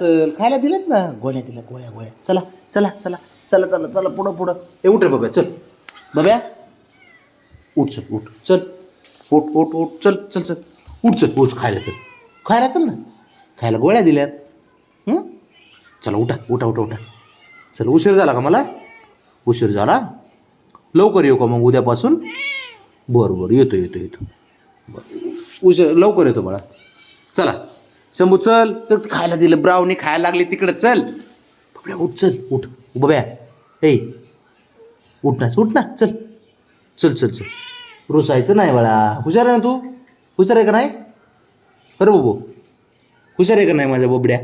चल खायला दिलेत ना? गोळ्या दिल्या गोळ्या गोळ्या. चला चला चला चला चला चला पुढं पुढं. हे उठ रे बघा चल. बाब्या उठ चल उठ. चल. उठ उठ उठ. चल चल चल. उठ चल उठ खायला चल. खायला चल ना. खायला गोळ्या दिल्यात. चला उठा उठा उठा उठा. चल उशीर झाला का मला? उशीर झाला. लवकर येऊ का मग उद्यापासून? बरं बरं. येतो येतो येतो. बरं. उशीर लवकर येतो बाळा चला. शंभू चल. चल खायला दिलं. ब्राउनी खायला लागली. तिकडं चल. बाबड्या उठ चल. उठ. बब्या ए उठ ना. उठ ना. चल. चल चल चल. रुसायचं नाही बाळा. हुशार आहे ना तू? हुशार आहे का नाही? अरे बाबू. हुशार आहे का नाही माझ्या बोबड्या?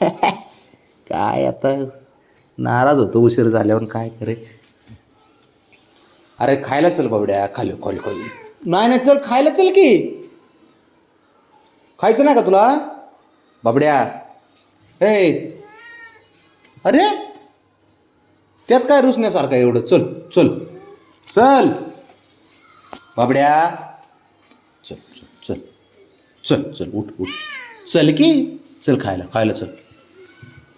काय आता? नाराज होतो उशीर झाल्यावर काय करे? अरे खायला चल बाबड्या. खाली खाली खाली. नाही नाही चल. खायला चल की. खायचं नाही का तुला? बाबड्या. ए अरे? त्यात काय रुसण्यासारखं एवढं? चल चल. चल. बाबड्या. चल चल चल. चल चल उठ उठ. चल की? चल खायला खायला चल.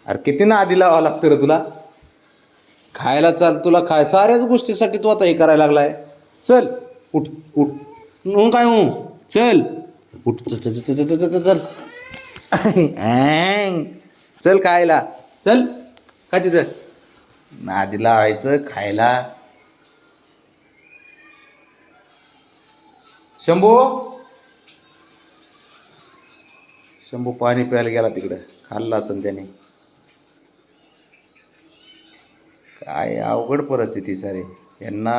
अरे किती ना आधी लावावं लागतं रे तुला? खायला चाल तुला खाय. साऱ्याच गोष्टीसाठी तू आता हे करायला लागलाय. चल उठ उठ. काय हो चल. उठ चल चल चल चल चल चल चल. चल खायला. चल. का तिथं. नादी लावायचं खायला. शंभू. शंभू पाणी प्यायला गेला तिकडं. खाल्ला असेल त्याने. काय अवघड परिस्थिती सारे. यांना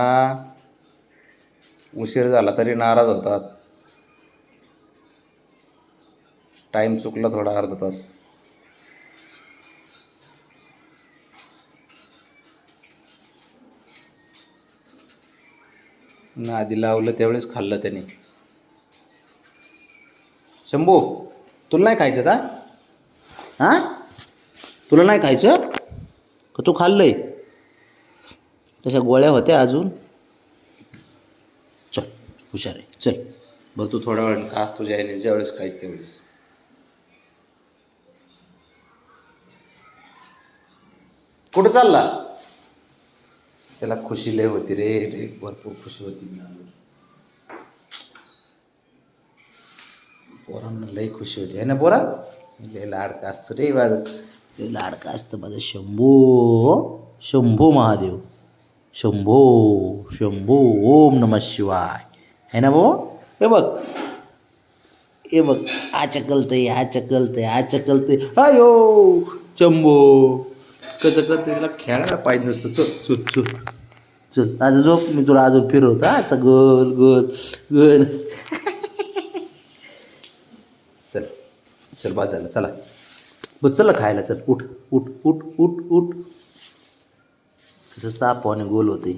उशीर झाला तरी नाराज होतात. टाईम चुकला थोडा अर्धा तास. ना आधी लावलं त्यावेळेस खाल्लं त्याने. शंभू तुला नाही खायचं का? हां? तुला नाही खायचं? का तू खाल्लंय? तशा गोळ्या होत्या अजून? चल हुशार आहे. चल बघ तू थोडा वेळ का तुझ्या आईने ज्यावेळेस खायच त्यावेळेस कुठं चालला? त्याला खुशी लय होती रे रे भरपूर खुशी होती मी आलो. पोरांना लय खुशी होती. आहे ना पोरा? लय लाडका असतं रे माझं. लय लाडका असतं माझं. शंभू हो? शंभू महादेव. शंभो शंभो ओम नम शिवाय. है ना भाऊ? हे बघ. हे बघ. आचकलतंय आचकलतंय आचकलतंय. अयो चंबो कसं करते त्याला खेळायला पाहिजे नसतं. चल चल चल. चल. आज झोप मी तुला अजून फिरवतो. हा असं गोल गोल गोल. चल चल बाजायला चला. बघ चल खायला. चल उठ उठ उठ उठ उठ. कसं सापाने गोल होते.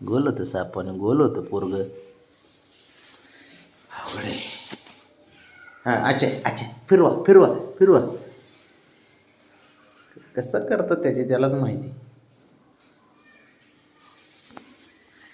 गोल होतं सापाने गोल होतं पोरग. आवडे. हां अच्छा अच्छा फिरवा फिरवा फिरवा. कसं करतं त्याची त्यालाच माहिती.